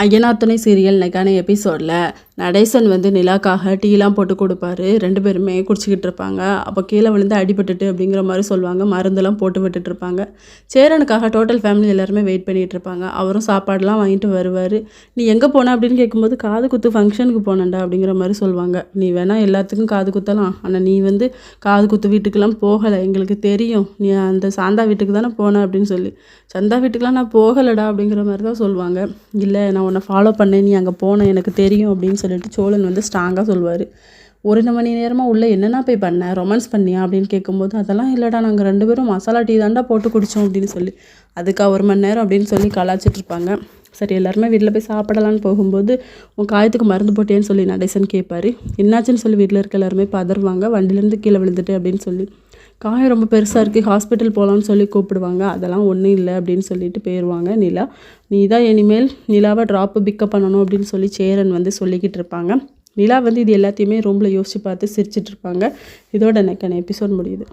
ஐயனார் துணை சீரியல் இன்னைக்கான எபிசோடில் நடேசன் வந்து நிலாக்காக டீலாம் போட்டு கொடுப்பாரு. ரெண்டு பேருமே குடிச்சிக்கிட்டு இருப்பாங்க. அப்போ கீழே விழுந்து அடிபட்டுட்டு அப்படிங்கிற மாதிரி சொல்லுவாங்க. மருந்தெல்லாம் போட்டு விட்டுட்டு இருப்பாங்க. சேரனுக்காக டோட்டல் ஃபேமிலி எல்லாருமே வெயிட் பண்ணிட்டு இருப்பாங்க. அவரும் சாப்பாடுலாம் வாங்கிட்டு வருவார். நீ எங்கே போன? அப்படின்னு கேட்கும்போது காது குத்து ஃபங்க்ஷனுக்கு போனேன்டா அப்படிங்கிற மாதிரி சொல்லுவாங்க. நீ வேணால் எல்லாத்துக்கும் காது குத்தலாம். ஆனால் நீ வந்து காது குத்து வீட்டுக்கெல்லாம் போகலை. எங்களுக்கு தெரியும். நீ அந்த சாந்தா வீட்டுக்கு தானே போன? அப்படின்னு சொல்லி. சந்தா வீட்டுக்கெலாம் நான் போகலடா அப்படிங்கிற மாதிரி தான் சொல்லுவாங்க. இல்லை நான் உன்னை ஃபாலோ பண்ணேன். நீ அங்கே போன. எனக்கு தெரியும் அப்படின்னு சொல்லி சொல்லிட்டு சோழன் வந்து ஸ்ட்ராங்காக சொல்லுவார். ஒரு மணி நேரமாக உள்ளே என்னென்ன போய் பண்ண? ரொமான்ஸ் பண்ணியா? அப்படின்னு கேட்கும்போது அதெல்லாம் இல்லைடா நாங்கள் ரெண்டு பேரும் மசாலா டீ தாண்டா போட்டு குடித்தோம் அப்படின்னு சொல்லி. அதுக்கா ஒரு மணி நேரம் அப்படின்னு சொல்லி கலாச்சிட்ருப்பாங்க சரி எல்லாருமே வீட்டில் போய் சாப்பிடலான்னு போகும்போது உன் காயத்துக்கு மருந்து போட்டேன்னு சொல்லி நடேசன் கேட்பாரு என்னாச்சுன்னு சொல்லி வீட்டில் இருக்க எல்லாருமே பதறுவாங்க. வண்டிலேருந்து கீழே விழுந்துட்டு அப்படின்னு சொல்லி. காயம் ரொம்ப பெருசாக இருக்குது ஹாஸ்பிட்டல் போகலான்னு சொல்லி கூப்பிடுவாங்க. அதெல்லாம் ஒன்றும் இல்லை அப்படின்னு சொல்லிட்டு போயிடுவாங்க நிலா நீ தான் இனிமேல் நிலாவை ட்ராப்பு பிக்கப் பண்ணணும் அப்படின்னு சொல்லி சேரன் வந்து சொல்லிக்கிட்டு இருப்பாங்க. நிலா வந்து இது எல்லாத்தையுமே ரூமில் யோசித்து பார்த்து சிரிச்சிட்ருப்பாங்க இதோட எனக்கு எபிசோட் முடியுது.